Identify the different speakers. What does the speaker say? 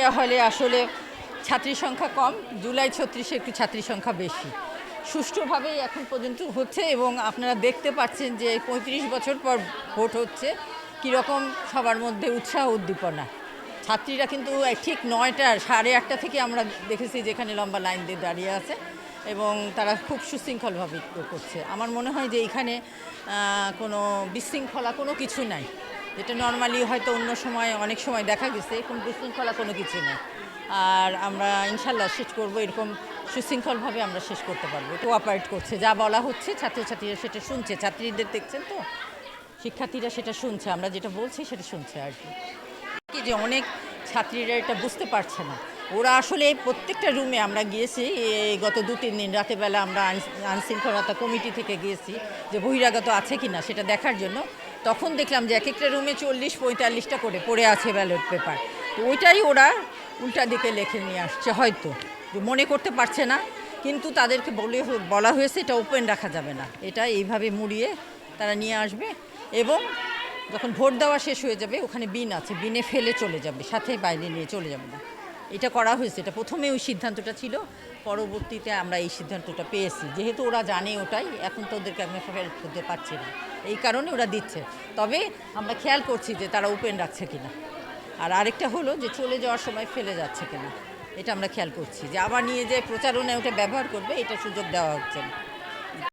Speaker 1: Victoria হলে আসলে ছাত্রী সংখ্যা কম, জুলাই ছত্রিশে একটু ছাত্রী সংখ্যা বেশি। সুষ্ঠুভাবেই এখন পর্যন্ত হচ্ছে এবং আপনারা দেখতে পাচ্ছেন যে পঁয়ত্রিশ বছর পর ভোট হচ্ছে, কীরকম সবার মধ্যে উৎসাহ উদ্দীপনা। ছাত্রীরা কিন্তু ঠিক নয়টার সাড়ে আটটা থেকে আমরা দেখেছি যেখানে লম্বা লাইন দিয়ে দাঁড়িয়ে আছে এবং তারা খুব সুশৃঙ্খলভাবে করছে। আমার মনে হয় যে এখানে কোনো বিশৃঙ্খলা কোনো কিছু নাই। যেটা নর্মালি হয়তো অন্য সময়, অনেক সময় দেখা গেছে এরকম বিশৃঙ্খলা কোনো কিছু নেই। আর আমরা ইনশাল্লাহ শেষ করব, এরকম সুশৃঙ্খলভাবে আমরা শেষ করতে পারব। কোঅপারেট করছে, যা বলা হচ্ছে, ছাত্রছাত্রীরা সেটা শুনছে। ছাত্রীদের দেখছেন তো? শিক্ষার্থীরা সেটা শুনছে, আমরা যেটা বলছি সেটা শুনছে আর কি যে অনেক ছাত্রীরা এটা বুঝতে পারছে না। ওরা আসলে প্রত্যেকটা রুমে আমরা গিয়েছি। এই গত দু তিন দিন রাতের বেলা আমরা আইন- আইনশৃঙ্খলতা কমিটি থেকে গিয়েছি যে বহিরাগত আছে কি না সেটা দেখার জন্য। তখন দেখলাম যে এক একটা রুমে চল্লিশ, পঁয়তাল্লিশটা করে পড়ে আছে ব্যালট পেপার তো ওইটাই ওরা উল্টা দিকে লেখে নিয়ে আসছে হয়তো। মনে করতে পারছে না, কিন্তু তাদেরকে বলে বলা হয়েছে এটা ওপেন রাখা যাবে না। এটা এইভাবে মুড়িয়ে তারা নিয়ে আসবে এবং যখন ভোট দেওয়া শেষ হয়ে যাবে, ওখানে বিন আছে। বিনে ফেলে চলে যাবে, সাথে বাইরে নিয়ে চলে যাবে না। এটা করা হয়েছে। এটা প্রথমে ওই সিদ্ধান্তটা ছিল। পরবর্তীতে আমরা এই সিদ্ধান্তটা পেয়েছি। যেহেতু ওরা জানে ওটাই, এখন তো ওদেরকে আমি হেল্প করতে পারছি না। এই কারণে ওরা দিচ্ছে। তবে আমরা খেয়াল করছি যে তারা ওপেন রাখছে কিনা। আর আরেকটা হলো যে চলে যাওয়ার সময় ফেলে যাচ্ছে কিনা। এটা আমরা খেয়াল করছি। যে আবার নিয়ে যে প্রচারণায় ওটা ব্যবহার করবে, এটা সুযোগ দেওয়া হচ্ছে না।